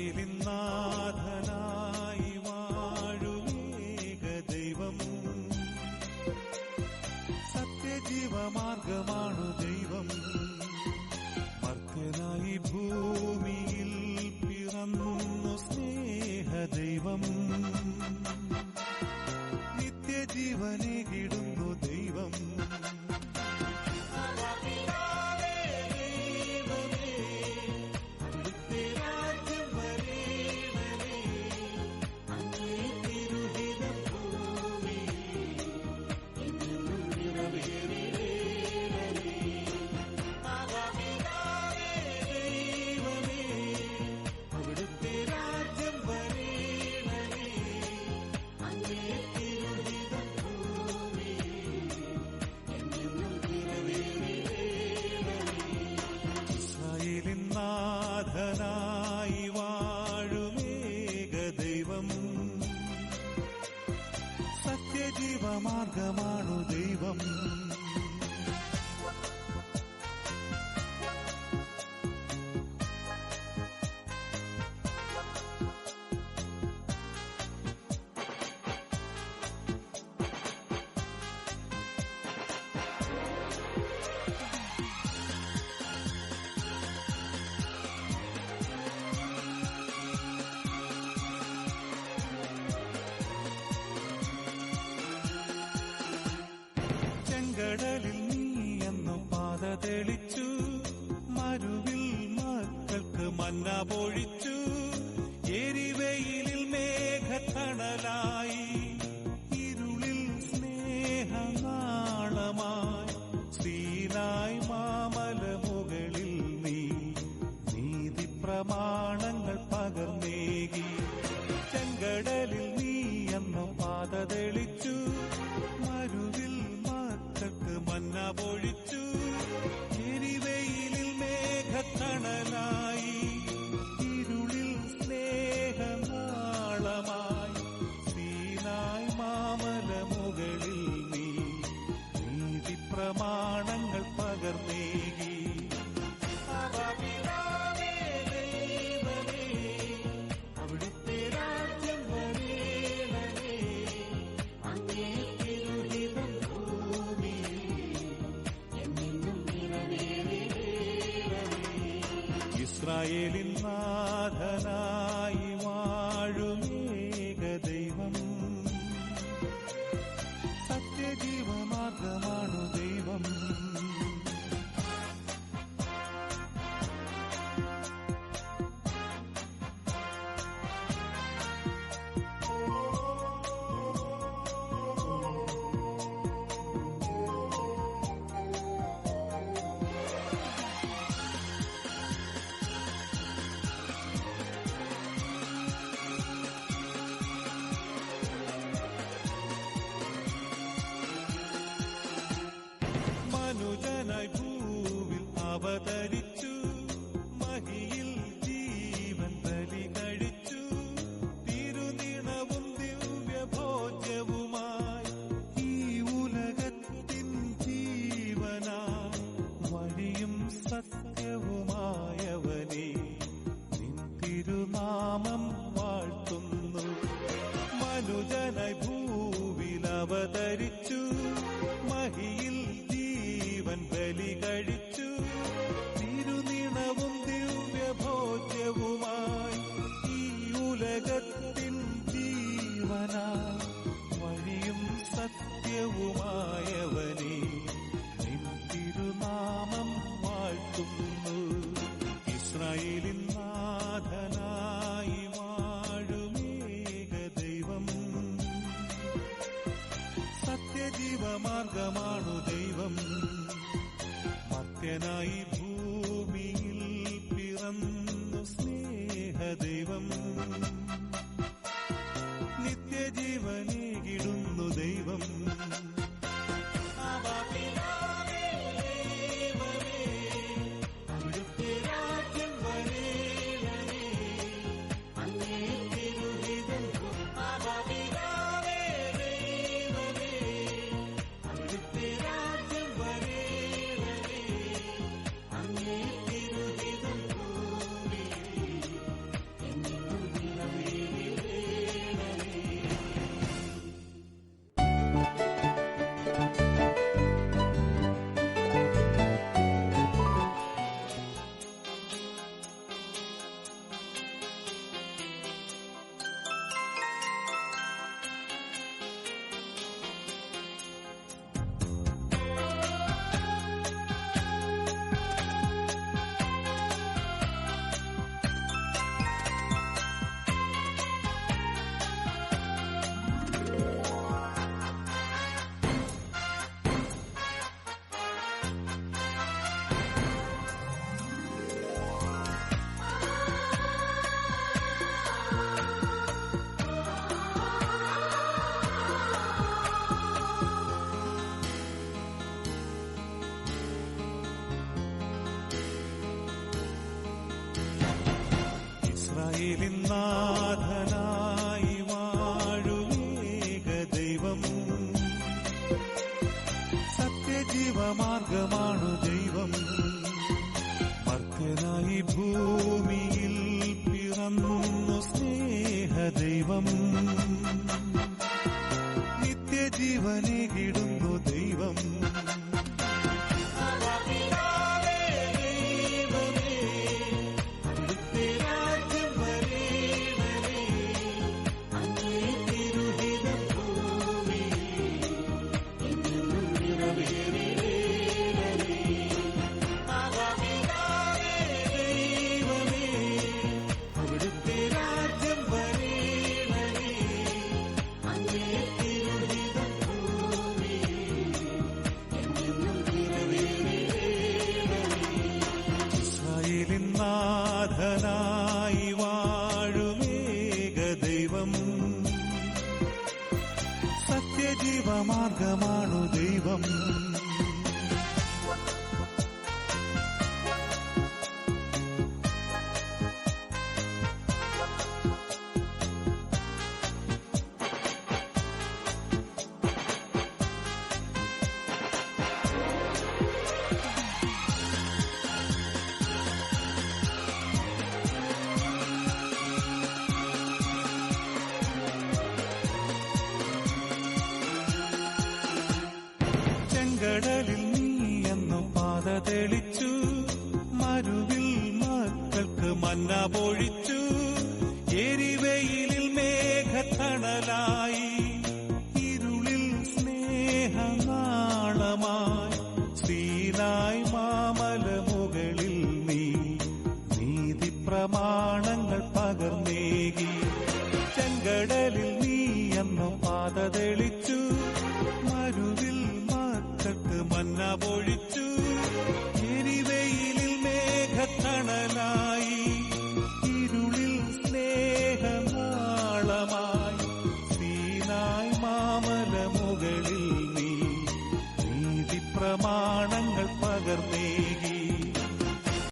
മേലിന്നാഥനായി വാഴുമേക ദൈവം. സത്യജീവമാർഗമാണു ദൈവം. മർത്യനായി ഭൂമിയിൽ പിറന്നു സ്നേഹദൈവം. മക്കൾക്ക് മന്ന പൊഴിച്ചു എരിവയിൽ ഇസ്രായേലിൽ നാ നിത്യജീവമാർഗമാണു ദൈവം. മർത്യനായി ഭൂമിയിൽ പിറന്നു സ്നേഹദൈവം. നിത്യജീവനി ജീവമാർഗമാണു ദൈവം. മർത്യനായി ഭൂമിയിൽ പിറന്നു സ്നേഹദൈവം. നിത്യജീവനെ കിടും ജീവമാർഗമാണു ദൈവം കണ്ടപൊഴി